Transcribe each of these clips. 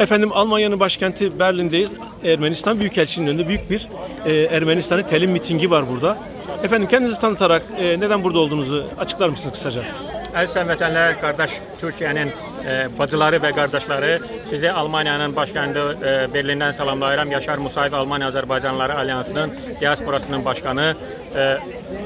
Efendim Almanya'nın başkenti Berlin'deyiz. Ermenistan Büyükelçiliğinin önünde büyük bir e, Ermenistan'ın telim mitingi var burada. Efendim kendinizi tanıtarak e, neden burada olduğunuzu açıklar mısınız kısaca? Əziz həmvətənlər, qardaş Türkiyənin e, bacıları və qardaşları, sizi Almaniyanın başkəndi e, Berlindən salamlayıram. Yaşar Musayev Almaniya Azərbaycanlıları Alyansının diasporasının başkanı. E,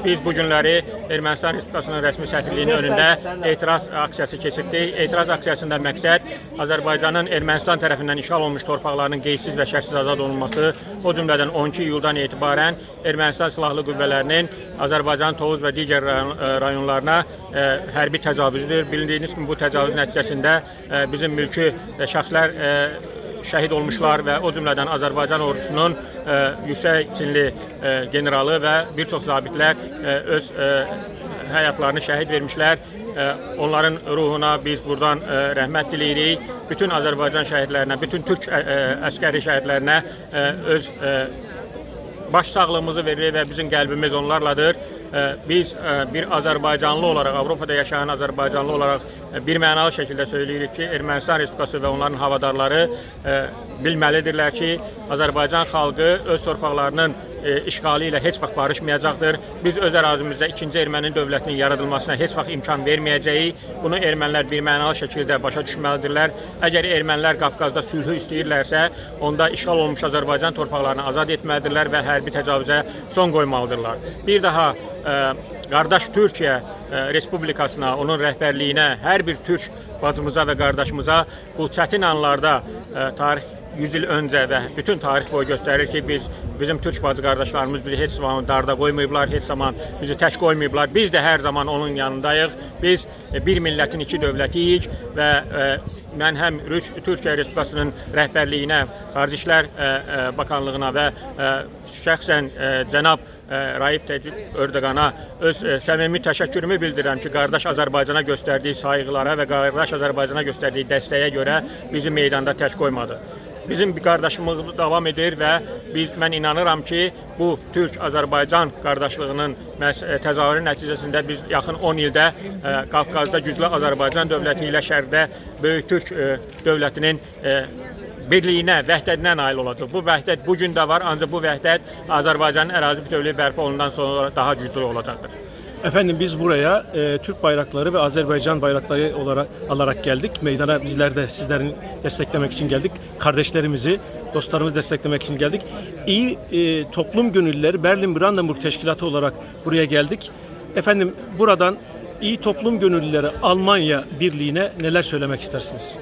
biz bu günləri Ermənistan Respublikasının rəsmi səfirliyinin önündə etiraz aksiyası keçirdik. Etiraz aksiyasında məqsəd Azərbaycanın Ermənistan tərəfindən işğal olmuş torpaqlarının qeydsiz və şərtsiz azad olunması, o cümlədən 12 iyuldan etibarən Ermənistan silahlı qüvvələrinin Azərbaycan Tovuz və digər e, rayonlarına e, hərbi təcavüzdür. Bildiyiniz kimi bu təcavüz nəticəsində e, bizim mülki şəxslər şəhid olmuşlar və o cümlədən Azərbaycan ordusunun e, yüksək çinli e, generalı və bir çox zabitlər e, öz e, həyatlarını şəhid vermişlər. E, onların ruhuna biz buradan e, rəhmət diləyirik. Bütün Azərbaycan şəhidlərinə, bütün Türk ə, ə, əskəri şəhidlərinə e, öz e, baş sağlığımızı veririk və bizim qəlbimiz onlarladır. Ee, Biz e, bir Azərbaycanlı olaraq, Avropada yaşayan Azərbaycanlı olaraq e, bir mənalı şəkildə söyləyirik ki, Ermənistan Respublikası və onların havadarları e, bilməlidirlər ki, Azərbaycan xalqı öz torpaqlarının e, işğalı ilə heç vaxt barışmayacaqdır. Biz öz ərazimizdə ikinci erməni dövlətinin yaradılmasına heç vaxt imkan verməyəcəyik. Bunu ermənilər bir mənalı şəkildə başa düşməlidirlər. Əgər ermənilər Qafqazda sülhü istəyirlərsə, onda işğal olmuş Azərbaycan torpaqlarını azad etməlidirlər və hərbi təcavüzə son qoymalıdırlar. Bir daha qardaş Türkiyə e, Respublikasına, onun rəhbərliyinə, hər bir türk bacımıza və qardaşımıza bu çətin anlarda e, tarix 100 il öncə və bütün tarix boyu göstərir ki, biz bizim türk bacı qardaşlarımız bizi heç zaman darda qoymayıblar, heç zaman bizi tək qoymayıblar. Biz də hər zaman onun yanındayıq. Biz e, bir millətin iki dövlətiyik və mən həm Türkiyə Respublikasının rəhbərliyinə, Xarici İşlər Bakanlığına və şəxsən cənab e, Təcid Ördəqana öz e, səmimi təşəkkürümü bildirirəm ki, qardaş Azərbaycana göstərdiyi sayğılara və qardaş Azərbaycana göstərdiyi dəstəyə görə bizi meydanda tək qoymadı. Bizim bir qardaşlığımız davam edir və biz mən inanıram ki, bu Türk-Azərbaycan qardaşlığının e, təzahürü nəticəsində biz yaxın 10 ildə e, Qafqazda güclü Azərbaycan dövləti ilə şərqdə böyük Türk e, dövlətinin e, birliyinə, vəhdətinə nail olacaq. Bu vəhdət bu gün də var, ancaq bu vəhdət Azərbaycanın ərazi bütövlüyü bərpa olundan sonra daha güclü olacaqdır. Efendim biz buraya e, Türk bayrakları ve Azerbaycan bayrakları olarak alarak geldik. Meydana bizler de sizlerin desteklemek için geldik. Kardeşlerimizi, dostlarımızı desteklemek için geldik. İyi e, toplum gönüllüleri Berlin Brandenburg Teşkilatı olarak buraya geldik. Efendim buradan iyi toplum gönüllüleri Almanya Birliği'ne neler söylemek istersiniz?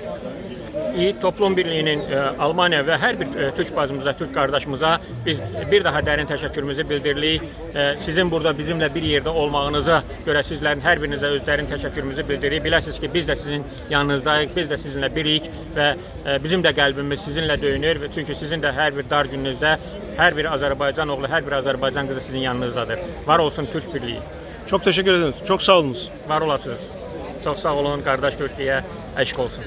İyi Toplum Birliği'nin e, Almanya və hər bir e, Türk bacımıza, Türk qardaşımıza biz bir daha dərin təşəkkürümüzü bildiririk. E, sizin burada bizimlə bir yerdə olmağınıza görə sizlərin hər birinizə öz dərin təşəkkürümüzü bildiririk. Biləsiniz ki, biz də sizin yanınızdayıq, biz də sizinlə birik və e, bizim də qəlbimiz sizinlə döyünür çünki sizin də hər bir dar gününüzdə hər bir Azərbaycan oğlu, hər bir Azərbaycan qızı sizin yanınızdadır. Var olsun Türk Birliği. Çok teşekkür ederiz. Çok sağ olunuz. Var olasınız. Çox sağ olun qardaş Türkiyə. Əşq olsun.